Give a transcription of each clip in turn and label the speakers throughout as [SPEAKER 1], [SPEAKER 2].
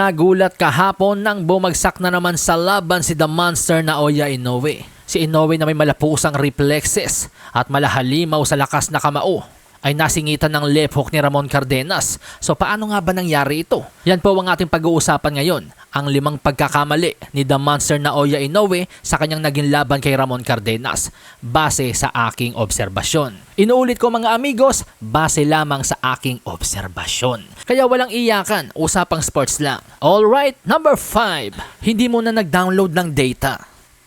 [SPEAKER 1] Nagulat kahapon nang bumagsak na naman sa laban si The Monster na Oya Inoue. Si Inoue na may malapusang reflexes at malahalimaw sa lakas na kamao ay nasingitan ng left hook ni Ramon Cardenas. So paano nga ba nangyari ito? Yan po ang ating pag-uusapan ngayon. Ang limang pagkakamali ni The Monster na Oya Inoue sa kanyang naging laban kay Ramon Cardenas base sa aking obserbasyon. Inuulit ko mga amigos, base lamang sa aking obserbasyon. Kaya walang iyakan, usapang sports lang. Alright, number 5. Hindi mo na nag-download ng data.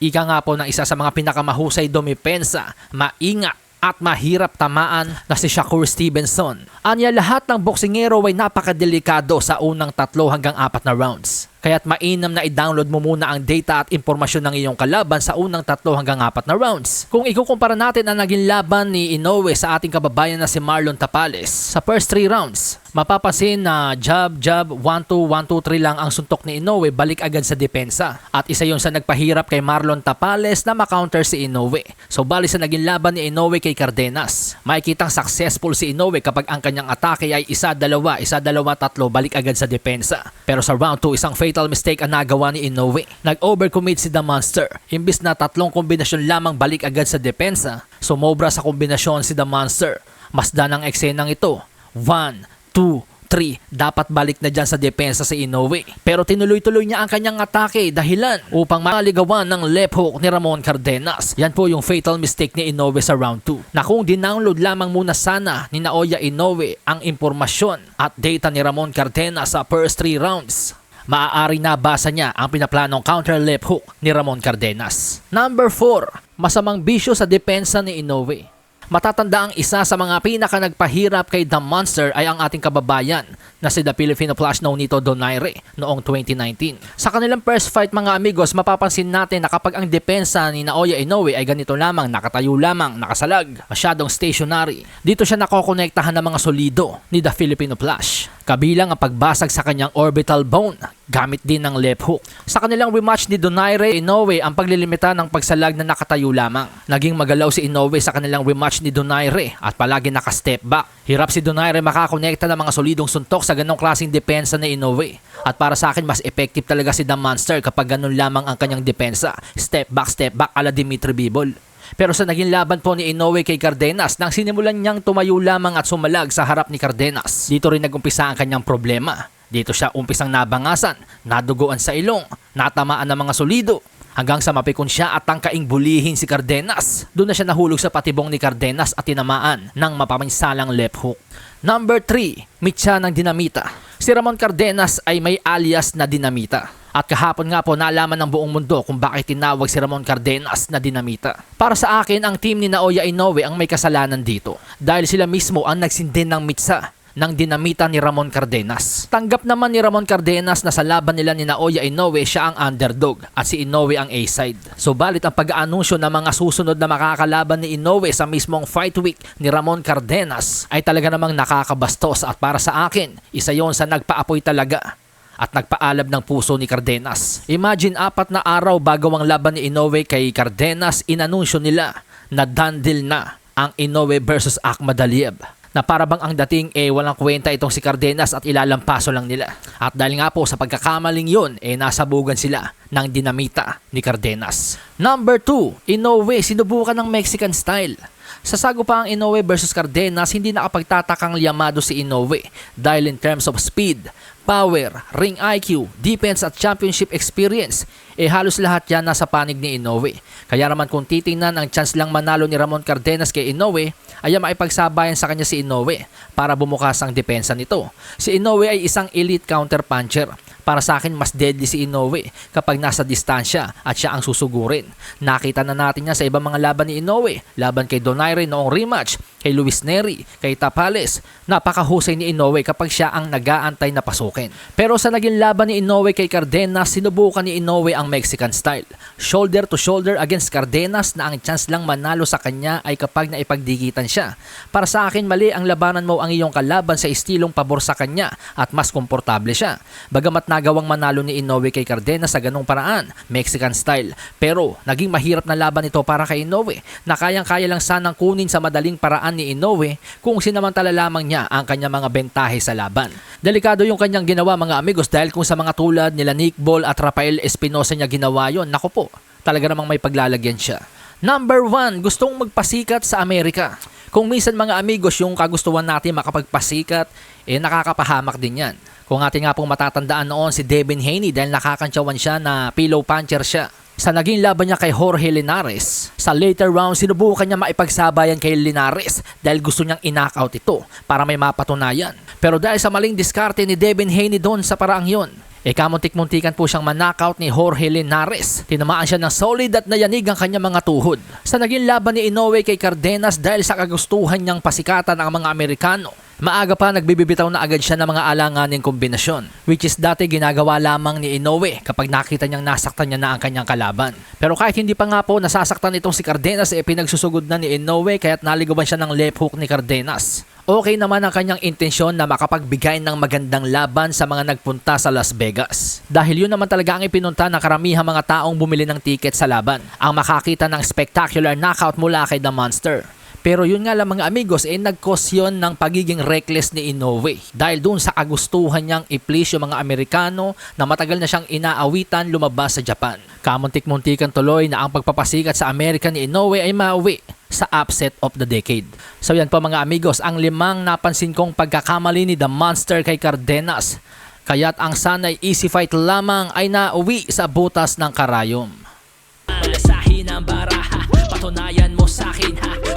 [SPEAKER 1] Ika nga po ng isa sa mga pinakamahusay dumipensa, maingat at mahirap tamaan na si Shakur Stevenson. Anya lahat ng boksingero ay napakadelikado sa unang tatlo hanggang apat na rounds. Kaya't mainam na i-download mo muna ang data at impormasyon ng iyong kalaban sa unang tatlo hanggang apat na rounds. Kung ikukumpara natin ang naging laban ni Inoue sa ating kababayan na si Marlon Tapales sa first three rounds, mapapansin na jab, jab, 1-2, 1-2, 3 lang ang suntok ni Inoue balik agad sa depensa. At isa yon sa nagpahirap kay Marlon Tapales na makounter si Inoue. So bali sa naging laban ni Inoue kay Cardenas, makikitang successful si Inoue kapag ang kanyang atake ay isa, dalawa, isa, dalawa, tatlo, balik agad sa depensa. Pero sa round 2, isang fatal mistake ang nagawa ni Inoue. Nag-overcommit si The Monster. Imbis na tatlong kombinasyon lamang balik agad sa depensa, sumobra sa kombinasyon si The Monster. Masda ng eksenang ito. 1, 2, 3. Dapat balik na dyan sa depensa si Inoue. Pero tinuloy-tuloy niya ang kanyang atake dahilan upang maligawan ng left hook ni Ramon Cardenas. Yan po yung fatal mistake ni Inoue sa round 2. Na kung dinownload lamang muna sana ni Naoya Inoue ang impormasyon at data ni Ramon Cardenas sa first 3 rounds, maaari nabasa niya ang pinaplanong counter left hook ni Ramon Cardenas. Number 4, masamang bisyo sa depensa ni Inoue. Matatanda ang isa sa mga pinaka nagpahirap kay The Monster ay ang ating kababayan na si The Filipino Flash Nonito Donaire noong 2019. Sa kanilang first fight mga amigos, mapapansin natin na kapag ang depensa ni Naoya Inoue ay ganito lamang, nakatayo lamang, nakasalag, masyadong stationary. Dito siya nakokonektahan ng mga solido ni The Filipino Flash. Kabilang ang pagbasag sa kanyang orbital bone gamit din ng left hook. Sa kanilang rematch ni Donaire Inoue ang paglilimita ng pagsalag na nakatayo lamang. Naging magalaw si Inoue sa kanilang rematch ni Donaire at palagi naka-step back. Hirap si Donaire makakonekta ng mga solidong suntok sa ganong klaseng depensa ni Inoue. At para sa akin mas effective talaga si The Monster kapag ganun lamang ang kanyang depensa. Step back, step back ala Dimitri Bivol. Pero sa naging laban po ni Inoue kay Cardenas nang sinimulan niyang tumayo lamang at sumalag sa harap ni Cardenas. Dito rin nagumpisa ang kanyang problema. Dito siya umpisang nabangasan, naduguan sa ilong, natamaan ng mga solido, hanggang sa mapikon siya at tangkaing bulihin si Cardenas. Doon na siya nahulog sa patibong ni Cardenas at tinamaan ng mapaminsalang left hook. Number 3, mitya ng dinamita. Si Ramon Cardenas ay may alias na dinamita. At kahapon nga po nalaman ng buong mundo kung bakit tinawag si Ramon Cardenas na dinamita. Para sa akin, ang team ni Naoya Inoue ang may kasalanan dito. Dahil sila mismo ang nagsindi ng mitsa ng dinamita ni Ramon Cardenas. Tanggap naman ni Ramon Cardenas na sa laban nila ni Naoya Inoue siya ang underdog at si Inoue ang A-side. So balit ang pag-aanunsyo ng mga susunod na makakalaban ni Inoue sa mismong fight week ni Ramon Cardenas ay talaga namang nakakabastos at para sa akin, isa yon sa nagpaapoy talaga at nagpaalab ng puso ni Cardenas. Imagine apat na araw bago ang laban ni Inoue kay Cardenas, inanunsyo nila na done deal na ang Inoue versus Ahmad Aliyev na para bang ang dating eh walang kwenta itong si Cardenas at ilalampaso lang nila. At dahil nga po sa pagkakamaling yun, eh nasabugan sila ng dinamita ni Cardenas. Number 2, Inoue sinubukan ng Mexican style. Sa sago pa ang Inoue versus Cardenas, hindi nakapagtatakang liyamado si Inoue dahil in terms of speed, power, ring IQ, defense at championship experience, eh halos lahat yan nasa panig ni Inoue. Kaya naman kung titingnan ang chance lang manalo ni Ramon Cardenas kay Inoue, ay maipagsabayan sa kanya si Inoue para bumukas ang depensa nito. Si Inoue ay isang elite counter puncher. Para sa akin, mas deadly si Inoue kapag nasa distansya at siya ang susugurin. Nakita na natin niya sa ibang mga laban ni Inoue. Laban kay Donaire noong rematch, kay Luis Neri, kay Tapales. Napakahusay ni Inoue kapag siya ang nagaantay na pasukin. Pero sa naging laban ni Inoue kay Cardenas, sinubukan ni Inoue ang Mexican style. Shoulder to shoulder against Cardenas na ang chance lang manalo sa kanya ay kapag naipagdikitan siya. Para sa akin, mali ang labanan mo ang iyong kalaban sa estilong pabor sa kanya at mas komportable siya. Bagamat nagawang manalo ni Inoue kay Cardenas sa ganung paraan, Mexican style. Pero naging mahirap na laban ito para kay Inoue na kayang-kaya lang sanang kunin sa madaling paraan ni Inoue kung sinamantala lamang niya ang kanyang mga bentahe sa laban. Delikado yung kanyang ginawa mga amigos dahil kung sa mga tulad nila Nick Ball at Rafael Espinosa niya ginawa yon, nako po, talaga namang may paglalagyan siya. Number one, gustong magpasikat sa Amerika. Kung minsan mga amigos yung kagustuhan natin makapagpasikat, eh nakakapahamak din yan. Kung ating nga pong matatandaan noon si Devin Haney dahil nakakantsawan siya na pillow puncher siya. Sa naging laban niya kay Jorge Linares, sa later round sinubukan niya maipagsabayan kay Linares dahil gusto niyang inockout ito para may mapatunayan. Pero dahil sa maling diskarte ni Devin Haney doon sa paraang yon, e kamuntik-muntikan po siyang manakaut ni Jorge Linares. Tinamaan siya ng solid at nayanig ang kanyang mga tuhod. Sa naging laban ni Inoue kay Cardenas dahil sa kagustuhan niyang pasikatan ang mga Amerikano, maaga pa nagbibibitaw na agad siya ng mga alanganing kombinasyon which is dati ginagawa lamang ni Inoue kapag nakita niyang nasaktan niya na ang kanyang kalaban. Pero kahit hindi pa nga po nasasaktan itong si Cardenas e pinagsusugod na ni Inoue kaya't naligawan siya ng left hook ni Cardenas. Okay naman ang kanyang intensyon na makapagbigay ng magandang laban sa mga nagpunta sa Las Vegas. Dahil yun naman talaga ang ipinunta ng karamihang mga taong bumili ng tiket sa laban. Ang makakita ng spectacular knockout mula kay The Monster. Pero yun nga lang mga amigos, eh nag-cause yun ng pagiging reckless ni Inoue. Dahil dun sa kagustuhan niyang i-please yung mga Amerikano na matagal na siyang inaawitan lumabas sa Japan. Kamuntik-muntikan tuloy na ang pagpapasikat sa Amerika ni Inoue ay mauwi sa upset of the decade. So yan po mga amigos, ang limang napansin kong pagkakamali ni The Monster kay Cardenas. Kaya't ang sanay easy fight lamang ay nauwi sa butas ng karayom.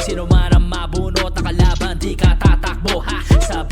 [SPEAKER 1] Sino man ang mabunot na kalaban, di ka tatakbo ha? Sa